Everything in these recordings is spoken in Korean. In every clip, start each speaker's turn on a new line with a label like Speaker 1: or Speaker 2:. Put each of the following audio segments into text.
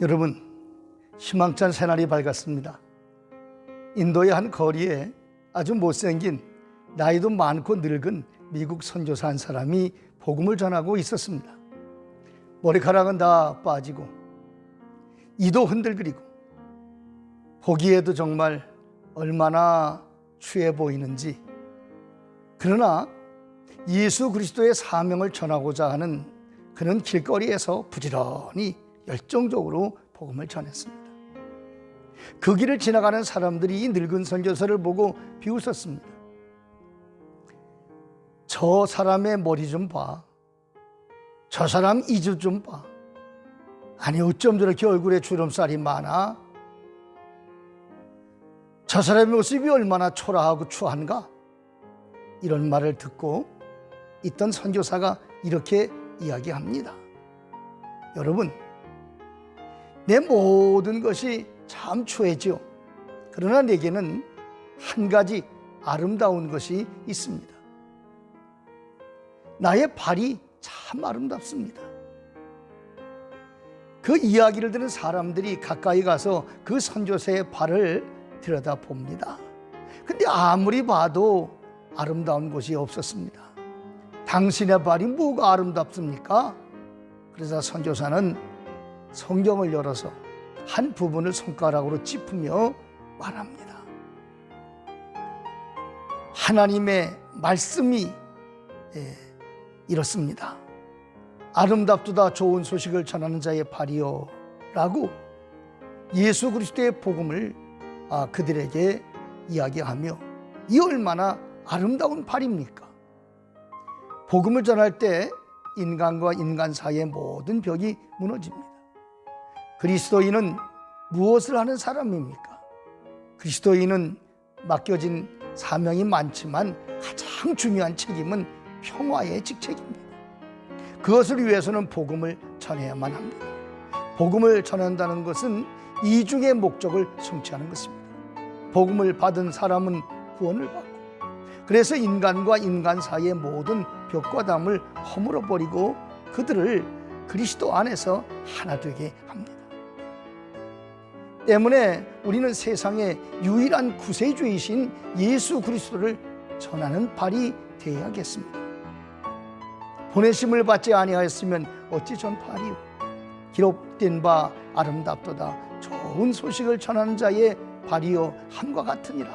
Speaker 1: 여러분, 희망찬 새날이 밝았습니다. 인도의 한 거리에 아주 못생긴 나이도 많고 늙은 미국 선교사 한 사람이 복음을 전하고 있었습니다. 머리카락은 다 빠지고 이도 흔들거리고 보기에도 정말 얼마나 추해 보이는지 그러나 예수 그리스도의 사명을 전하고자 하는 그는 길거리에서 부지런히 열정적으로 복음을 전했습니다. 그 길을 지나가는 사람들이 이 늙은 선교사를 보고 비웃었습니다. 저 사람의 머리 좀 봐. 저 사람 이주 좀 봐. 아니 어쩜 저렇게 얼굴에 주름살이 많아? 저 사람의 모습이 얼마나 초라하고 추한가? 이런 말을 듣고 있던 선교사가 이렇게 이야기합니다. 여러분, 내 모든 것이 참 추해지요. 그러나 내게는 한 가지 아름다운 것이 있습니다. 나의 발이 참 아름답습니다. 그 이야기를 들은 사람들이 가까이 가서 그 선조사의 발을 들여다 봅니다. 근데 아무리 봐도 아름다운 곳이 없었습니다. 당신의 발이 뭐가 아름답습니까? 그래서 선조사는 성경을 열어서 한 부분을 손가락으로 짚으며 말합니다. 하나님의 말씀이 예, 이렇습니다. 아름답도다 좋은 소식을 전하는 자의 발이요 라고 예수 그리스도의 복음을 아, 그들에게 이야기하며 이 얼마나 아름다운 발입니까? 복음을 전할 때 인간과 인간 사이의 모든 벽이 무너집니다. 그리스도인은 무엇을 하는 사람입니까? 그리스도인은 맡겨진 사명이 많지만 가장 중요한 책임은 평화의 직책입니다. 그것을 위해서는 복음을 전해야만 합니다. 복음을 전한다는 것은 이중의 목적을 성취하는 것입니다. 복음을 받은 사람은 구원을 받고 그래서 인간과 인간 사이의 모든 벽과 담을 허물어 버리고 그들을 그리스도 안에서 하나 되게 합니다. 때문에 우리는 세상의 유일한 구세주이신 예수 그리스도를 전하는 발이 되어야겠습니다. 보내심을 받지 아니하였으면 어찌 전 발이요 기록된 바 아름답도다 좋은 소식을 전하는 자의 발이요 함과 같으니라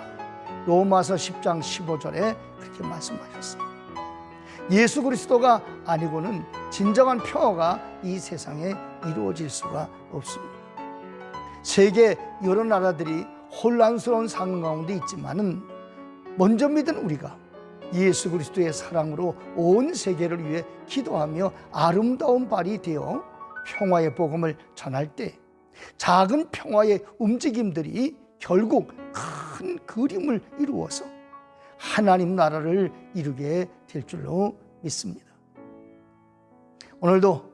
Speaker 1: 로마서 10장 15절에 그렇게 말씀하셨습니다. 예수 그리스도가 아니고는 진정한 평화가 이 세상에 이루어질 수가 없습니다. 세계 여러 나라들이 혼란스러운 상황 가운데 있지만은 먼저 믿은 우리가 예수 그리스도의 사랑으로 온 세계를 위해 기도하며 아름다운 발이 되어 평화의 복음을 전할 때 작은 평화의 움직임들이 결국 큰 그림을 이루어서 하나님 나라를 이루게 될 줄로 믿습니다. 오늘도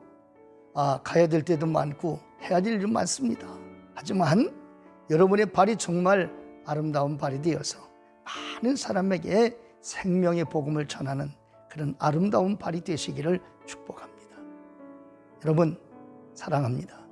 Speaker 1: 아, 가야 될 때도 많고 해야 될 일도 많습니다. 하지만 여러분의 발이 정말 아름다운 발이 되어서 많은 사람에게 생명의 복음을 전하는 그런 아름다운 발이 되시기를 축복합니다. 여러분 사랑합니다.